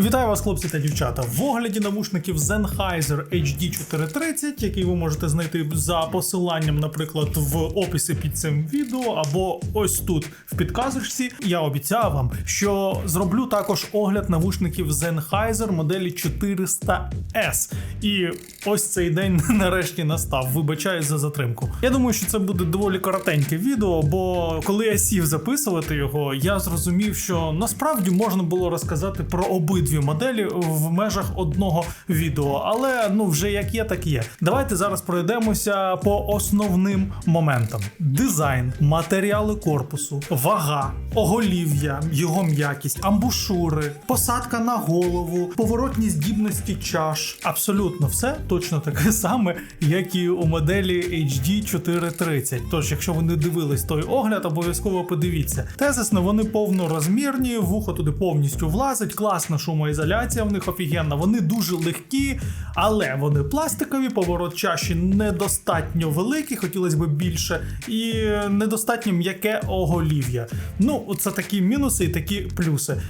Вітаю вас, хлопці та дівчата. В огляді навушників Sennheiser HD430, який ви можете знайти за посиланням, наприклад, в описі під цим відео, або ось тут в підказочці. Я обіцяв вам, що зроблю також огляд навушників Sennheiser моделі 400S. І ось цей день нарешті настав. Вибачаю за затримку. Я думаю, що це буде доволі коротеньке відео, бо коли я сів записувати його, я зрозумів, що насправді можна було розказати про обидві моделі в межах одного відео. Але ну вже як є, так є. Давайте зараз пройдемося по основним моментам: дизайн, матеріали корпусу, вага, оголів'я, його м'якість, амбушури, посадка на голову, поворотні здібності чаш. Абсолютно все точно таке саме, як і у моделі HD 430. Тож, якщо ви не дивились той огляд, обов'язково подивіться. Тезисно, вони повнорозмірні, вухо туди повністю влазить, класна шумоізоляція в них офігенна. Вони дуже легкі, але вони пластикові, поворот чаші недостатньо великий, хотілося б більше, і недостатньо м'яке оголів'я. Ну, це такі мінуси і такі плюси. Е,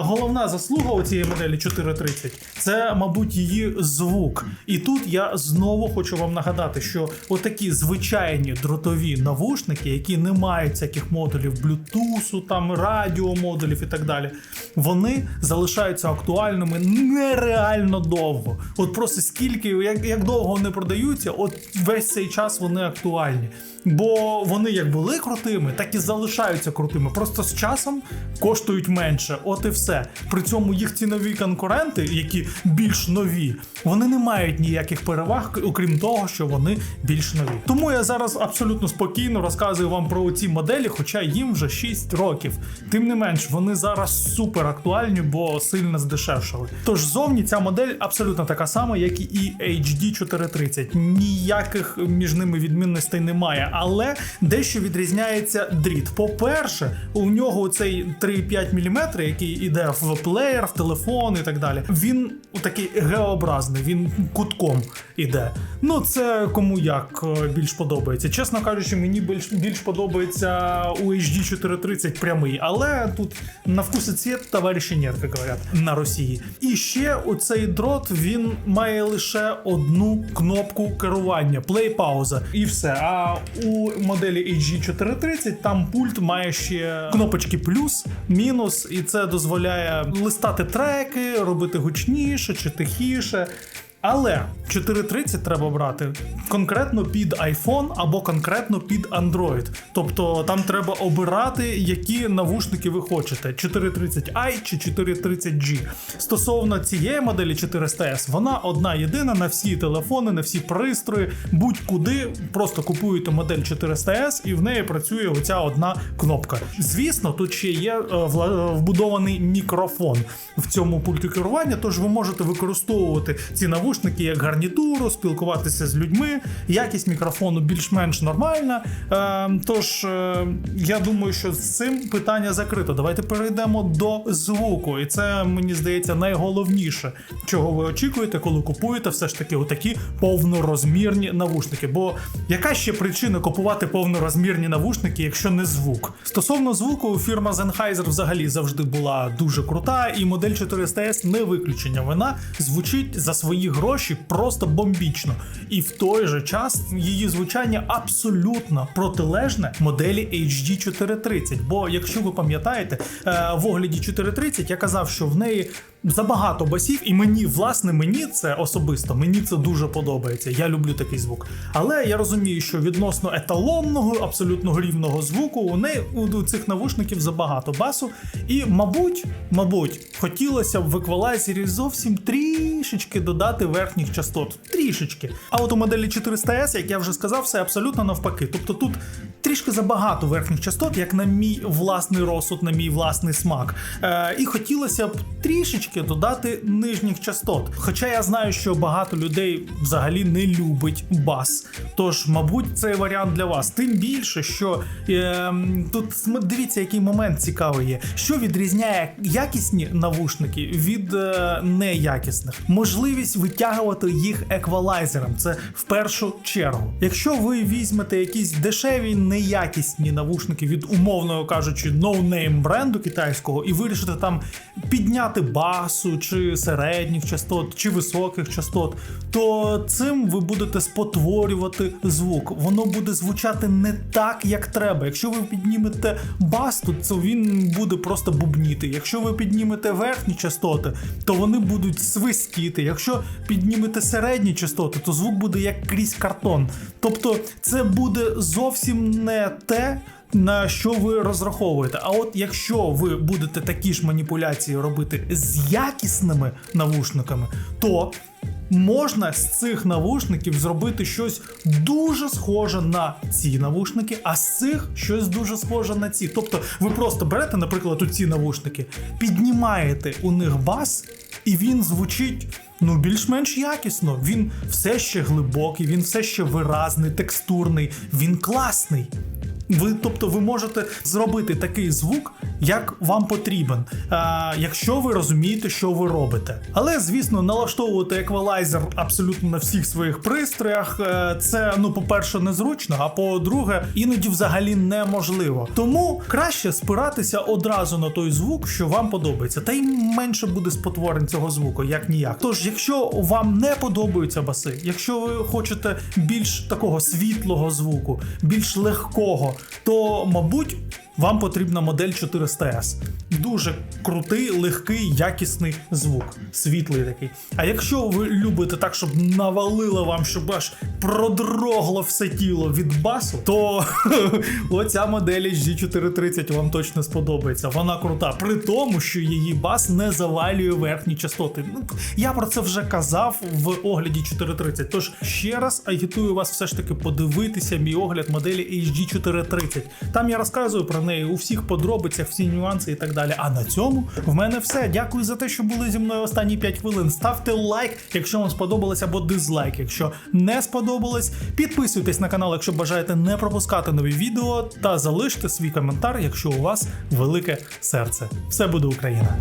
головна заслуга у цієї моделі 430 це, мабуть, її звук. І тут я знову хочу вам нагадати, що отакі звичайні дротові навушники, які не мають всяких модулів Bluetooth, там радіомодулів і так далі, вони залишаються актуальними нереально довго. От просто скільки, як, як довго вони продаються, от весь цей час вони актуальні. Бо вони як були крутими, так і залишаються крутими. Просто з часом коштують менше. От і все. При цьому їх цінові конкуренти, які більш нові, вони не мають ніяких переваг, окрім того, що вони більш нові. Тому я зараз абсолютно спокійно розказую вам про ці моделі, хоча їм вже 6 років. Тим не менш, вони зараз супер актуальні, бо сильно здешевшали. Тож зовні ця модель абсолютно така сама, як і HD 430. Ніяких між ними відмінностей немає, але дещо відрізняється дріт. По-перше, у нього цей 3,5 мм, який іде в плеєр, в телефон і так далі. Він такий геообразний, він кутком іде. Ну, це кому як е, більш подобається. Чесно кажучи, мені більш більш подобається у HD 430 прямий, але тут на вкус і цвіт товариші нет, як говорять на Росії. І ще оцей дрот він має лише одну кнопку керування play пауза і все. А у моделі AG430 там пульт має ще кнопочки плюс, мінус, і це дозволяє листати треки, робити гучніше чи тихіше. Але 430 треба брати конкретно під iPhone або конкретно під Android. Тобто там треба обирати, які навушники ви хочете: 430i чи 430G. Стосовно цієї моделі 400S, вона одна єдина на всі телефони, на всі пристрої, будь-куди. Просто купуєте модель 400S і в неї працює оця одна кнопка. Звісно, тут ще є е, вбудований мікрофон в цьому пульті керування, тож ви можете використовувати ці навушники як гарнітуру, спілкуватися з людьми. Якість мікрофону більш-менш нормальна. Е, тож е, я думаю, що з цим питання закрито. Давайте перейдемо до звуку, і це мені здається найголовніше, чого ви очікуєте, коли купуєте все ж таки отакі повнорозмірні навушники. Бо яка ще причина купувати повнорозмірні навушники, якщо не звук? Стосовно звуку, фірма Sennheiser взагалі завжди була дуже крута, і модель 400S не виключення. Вона звучить за свої гроші просто бомбічно. І в той же час її звучання абсолютно протилежне моделі HD 430. Бо, якщо ви пам'ятаєте, е, в огляді 430 я казав, що в неї забагато басів, і мені, власне, мені це особисто, мені це дуже подобається. Я люблю такий звук. Але я розумію, що відносно еталонного, абсолютно рівного звуку, у неї у цих навушників забагато басу. І, мабуть, мабуть, хотілося б в еквалайзері зовсім трішечки додати верхніх частот. Трішечки. А от у моделі 400S, як я вже сказав, все абсолютно навпаки. Тобто тут трішки забагато верхніх частот, як на мій власний розсуд, на мій власний смак. Е, і хотілося б трішечки додати нижніх частот. Хоча я знаю, що багато людей взагалі не любить бас. Тож, мабуть, цей варіант для вас. Тим більше, що е, тут дивіться, який момент цікавий є. Що відрізняє якісні навушники від е, неякісних? Можливість витягувати їх еквалайзером. Це в першу чергу. Якщо ви візьмете якісь дешеві, неякісні навушники від умовно кажучи, ноунейм бренду китайського, і вирішите там підняти бас басу, чи середніх частот, чи високих частот, то цим ви будете спотворювати звук. Воно буде звучати не так, як треба. Якщо ви піднімете бас, то це він буде просто бубніти. Якщо ви піднімете верхні частоти, то вони будуть свистіти. Якщо піднімете середні частоти, то звук буде як крізь картон. Тобто, це буде зовсім не те. На що ви розраховуєте? А от якщо ви будете такі ж маніпуляції робити з якісними навушниками, то можна з цих навушників зробити щось дуже схоже на ці навушники, а з цих щось дуже схоже на ці. Тобто, ви просто берете, наприклад, у ці навушники, піднімаєте у них бас, і він звучить. Ну, більш-менш якісно. Він все ще глибокий, він все ще виразний, текстурний, він класний. Ви, тобто, ви можете зробити такий звук, як вам потрібен, а, якщо ви розумієте, що ви робите. Але, звісно, налаштовувати еквалайзер абсолютно на всіх своїх пристроях, е, це, ну, по-перше, незручно, а по-друге, іноді взагалі неможливо. Тому краще спиратися одразу на той звук, що вам подобається, та й менше буде спотворень цього звуку, як ніяк. Тож, якщо вам не подобаються баси, якщо ви хочете більш такого світлого звуку, більш легкого, то мабуть. Вам потрібна модель 400S. Дуже крутий, легкий, якісний звук, світлий такий. А якщо ви любите так, щоб навалило вам, щоб аж продрогло все тіло від басу, то оця модель HG430 вам точно сподобається. Вона крута, при тому, що її бас не завалює верхні частоти. Ну, я про це вже казав в огляді 430. Тож ще раз агітую вас все ж таки подивитися мій огляд моделі HG430. Там я розказую про неї у всіх подробицях, всі нюанси і так далі. А на цьому в мене все. Дякую за те, що були зі мною останні 5 хвилин. Ставте лайк, якщо вам сподобалось, або дизлайк, якщо не сподобалось. Підписуйтесь на канал, якщо бажаєте не пропускати нові відео, та залиште свій коментар, якщо у вас велике серце. Все буде Україна!